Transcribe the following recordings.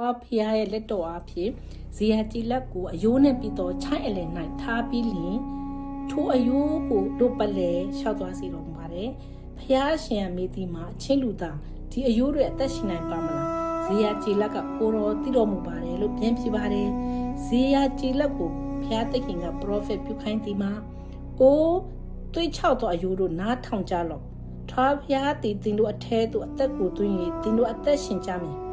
ဟောဖျားရဲ့လက်တော်အဖြစ်ဇေယကြည်လက်ကိုအယိုးနဲ့ပြီးတော့ချိုင်းအလယ်၌ထားပြီးလင်ထိုအယိုးကိုတို့ပလဲလျှောက်သွားစီတော်မူပါတယ်ဖျားရှင်အမေတီမှာအချင်းလူသားဒီအယိုးတွေအသက်ရှင်နိုင်ပါမလားဇေယကြည်လက်ကကိုတော်တည်တော်မူပါတယ်လို့ပြန်ပြပါတယ်ဇေယကြည်လက်ကိုဖျားသခင်ကပရောဖက်ပြုခိုင်းသည်မှာအိုးတွေးချောက်သောအယိုးတို့နားထောင်ကြလော့ထွားဖျားတည်တင်တို့အထဲသို့အသက်ကိုသွင်း၍တင်တို့အသက်ရှင်ကြမည်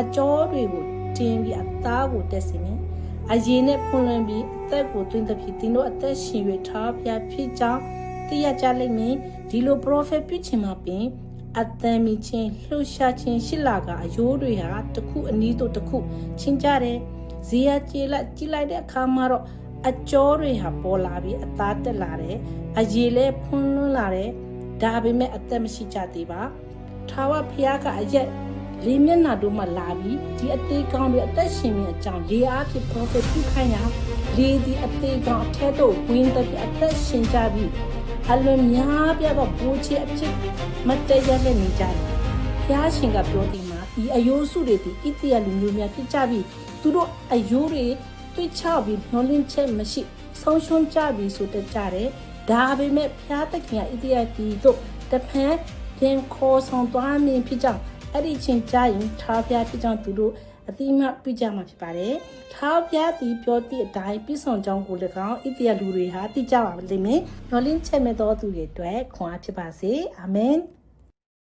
အကျော်တွေကိုတင်းပြီးအသားကိုတက်စီမယ်။အရင်နဲ့ဖွင့်လွှမ်းပြီးအသက်ကိုသွင်းသဖြင့်တင်းတို့အသက်ရှင်၍ထားဖျားဖြစ်ကြောင်းသိရကြလိမ့်မယ်။ဒီလို prophet ပြုချင်မှာပင်အတန်မီချင်းလှုပ်ရှားခြင်းရှိလာကအယိုးတွေဟာတစ်ခုအနည်းတို့တစ်ခုချင်းကြတယ်။ဇီယာကျေလက်ကြည့်လိုက်တဲ့အခါမှာတော့အကျော်တွေဟာပေါ်လာပြီးအသားတက်လာတယ်။အရေလည်းဖွင့်လွှမ်းလာတယ်။ဒါပေမဲ့အသက်မရှိကြသေးပါ။ထာဝရဘုရားကအရက် လေးမျက်နှာတို့မှလာပြီးဒီအသေးကောင်းတွေအသက်ရှင်မြင်အကြောင်းလေအားဖြင့် prophet ပြုခိုင်းတာလေဒီအသေးကောင်းအထက်သို့ဝင်တဲ့ဖြစ်အသက်ရှင်ကြပြီးအလွန်များပြတော့ဘူချေအဖြစ်မတည့်ရတဲ့နေကြတယ်။ဘုရားရှင်ကပြောဒီမှာဒီအယိုးစုတွေဒီဣတိယလူမျိုးများဖြစ်ကြပြီးသူတို့အယိုးတွေတွေ့ချပြီးမျောလင်းချက်မရှိဆုံးရှုံးကြပြီးဆိုတတ်ကြတယ်။ဒါပေမဲ့ဘုရားသခင်ကဣတိယပြည်တို့တဖန်ပြန်ခေါ်ဆောင်သွားမည်ဖြစ်ကြောင်း အဲ့ဒီချင်းကြားရင်ထားပြဖြစ်ကြောင်းသူတို့အတိမပြကြမှာဖြစ်ပါတယ်။ထားပြသည်ပြောသည့်အတိုင်းပြည့်စုံကြောင်းကို၎င်းဣတရလူတွေဟာသိကြပါလိမ့်မယ်။ညောလင်းချက်မဲ့သောသူတွေအတွက်ခွန်အားဖြစ်ပါစေ။အာမင်။